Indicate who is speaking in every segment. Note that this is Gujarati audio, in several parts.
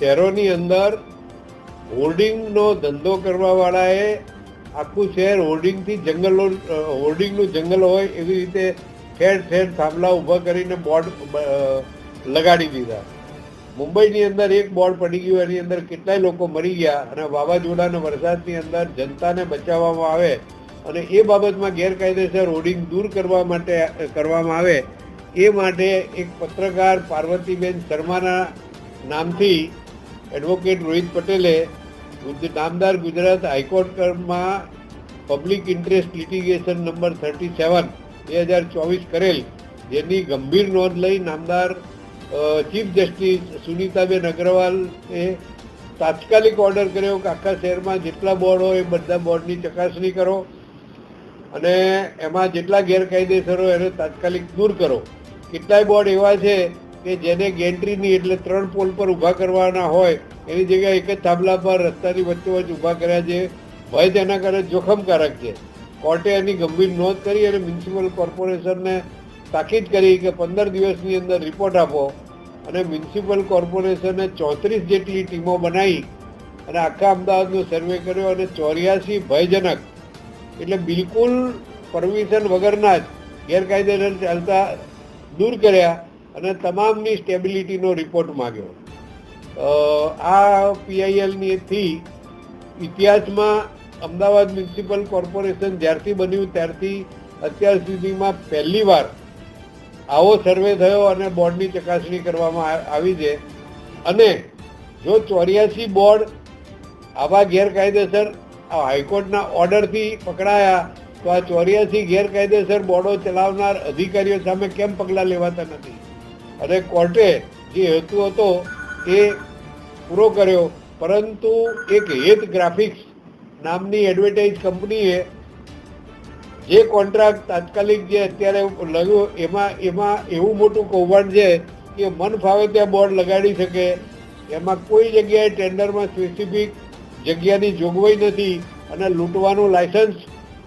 Speaker 1: શહેરોની અંદર હોર્ડિંગનો ધંધો કરવાવાળાએ આખું શહેર હોર્ડિંગથી જંગલો હોર્ડિંગનું જંગલ હોય એવી રીતે ઠેર ઠેર થાંભલા ઊભા કરીને બોર્ડ લગાડી દીધા. મુંબઈની અંદર એક બોર્ડ પડી ગયું, એની અંદર કેટલાય લોકો મરી ગયા અને વાવાઝોડાના વરસાદની અંદર જનતાને બચાવવામાં આવે અને એ બાબતમાં ગેરકાયદેસર હોર્ડિંગ દૂર કરવા માટે કરવામાં આવે એ માટે એક પત્રકાર પાર્વતીબેન શર્માના નામથી એડવોકેટ રોહિત પટેલે નામદાર ગુજરાત હાઈકોર્ટમાં public interest litigation number thirty seven, બે હજાર ચોવીસ કરેલ. જેની ગંભીર નોંધ લઈ નામદાર ચીફ જસ્ટિસ સુનીતાબેન અગ્રવાલે તાત્કાલિક ઓર્ડર કર્યો કે આખા શહેરમાં જેટલા બોર્ડ હોય એ બધા બોર્ડની ચકાસણી કરો અને એમાં જેટલા ગેરકાયદેસર એને તાત્કાલિક દૂર કરો. કેટલાય બોર્ડ એવા છે કે જેને ગેન્ટ્રીની એટલે ત્રણ પોલ પર ઊભા કરવાના હોય, એની જગ્યાએ એક જ થાંભલા પર રસ્તાની વચ્ચે વચ્ચે ઊભા કર્યા છે. ભય તેના કારણે જોખમકારક છે. કોર્ટે એની ગંભીર નોંધ કરી અને મ્યુનિસિપલ કોર્પોરેશનને તાકીદ કરી કે પંદર દિવસની અંદર રિપોર્ટ આપો અને મ્યુનિસિપલ કોર્પોરેશને ચોત્રીસ જેટલી ટીમો બનાવી અને આખા અમદાવાદનો સર્વે કર્યો અને ચોર્યાસી ભયજનક એટલે બિલકુલ પરમિશન વગરના જ ગેરકાયદેસર ચાલતા દૂર કર્યા. અને તમામની સ્ટેબિલિટીનો રિપોર્ટ માગ્યો. આ પીઆઈએલનીથી ઇતિહાસમાં અમદાવાદ મ્યુનિસિપલ કોર્પોરેશન જ્યારથી બન્યું ત્યારથી અત્યાર સુધીમાં પહેલીવાર આવો સર્વે થયો અને બોર્ડની ચકાસણી કરવામાં આવી છે. અને જો ચોર્યાસી બોર્ડ આવા ગેરકાયદેસર હાઈકોર્ટના ઓર્ડરથી પકડાયા, તો આ ચોર્યાસી ગેરકાયદેસર બોર્ડો ચલાવનાર અધિકારીઓ સામે કેમ પગલાં લેવાતા નથી? અને કોર્ટે જે હેતુ હતો એ પૂરો કર્યો, પરંતુ એક હેત ગ્રાફિક્સ નામની એડવર્ટાઇઝ કંપનીએ જે કોન્ટ્રાક્ટ તાત્કાલિક જે અત્યારે લગ્યો એમાં એમાં એવું મોટું કૌભાંડ છે કે મન ફાવે ત્યાં બોર્ડ લગાડી શકે. એમાં કોઈ જગ્યાએ ટેન્ડરમાં સ્પેસિફિક જગ્યાની જોગવાઈ નથી અને લૂંટવાનું લાયસન્સ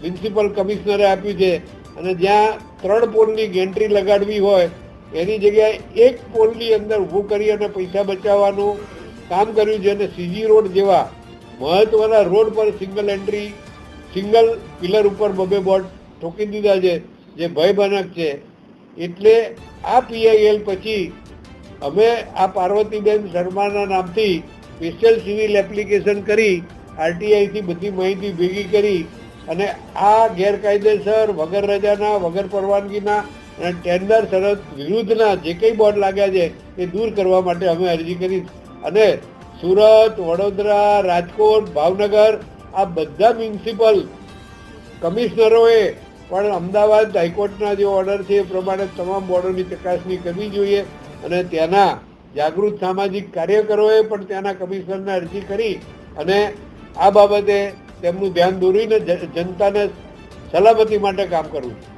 Speaker 1: મ્યુનિસિપલ કમિશનરે આપ્યું છે. અને જ્યાં ત્રણ પોલની ગેન્ટ્રી લગાડવી હોય એની જગ્યાએ એક પોલની અંદર ઊભું કરી અને પૈસા બચાવવાનું કામ કર્યું છે અને સીજી રોડ જેવા મહત્વના રોડ પર સિંગલ એન્ટ્રી, સિંગલ પિલર ઉપર બબે બોર્ડ ઠોકી દીધા છે, જે ભયજનક છે. એટલે આ પીઆઈએલ પછી અમે આ પાર્વતીબેન શર્માના નામથી સ્પેશિયલ સિવિલ એપ્લિકેશન કરી, આરટીઆઈથી બધી માહિતી ભેગી કરી અને આ ગેરકાયદેસર વગર રજાના, વગર પરવાનગીના અને ટેન્ડર શરત વિરુદ્ધના જે કંઈ બોર્ડ લાગ્યા છે, એ દૂર કરવા માટે અમે અરજી કરી. અને સુરત, વડોદરા, રાજકોટ, ભાવનગર, આ બધા મ્યુનિસિપલ કમિશનરોએ પણ અમદાવાદ હાઈકોર્ટના જે ઓર્ડર છે, એ પ્રમાણે તમામ બોર્ડોની ચકાસણી કરવી જોઈએ. અને ત્યાંના જાગૃત સામાજિક કાર્યકરોએ પણ ત્યાંના કમિશનરને અરજી કરી. અને આ બાબતે તેમનું ધ્યાન દોરીને જનતાને સલામતી માટે કામ કરવું.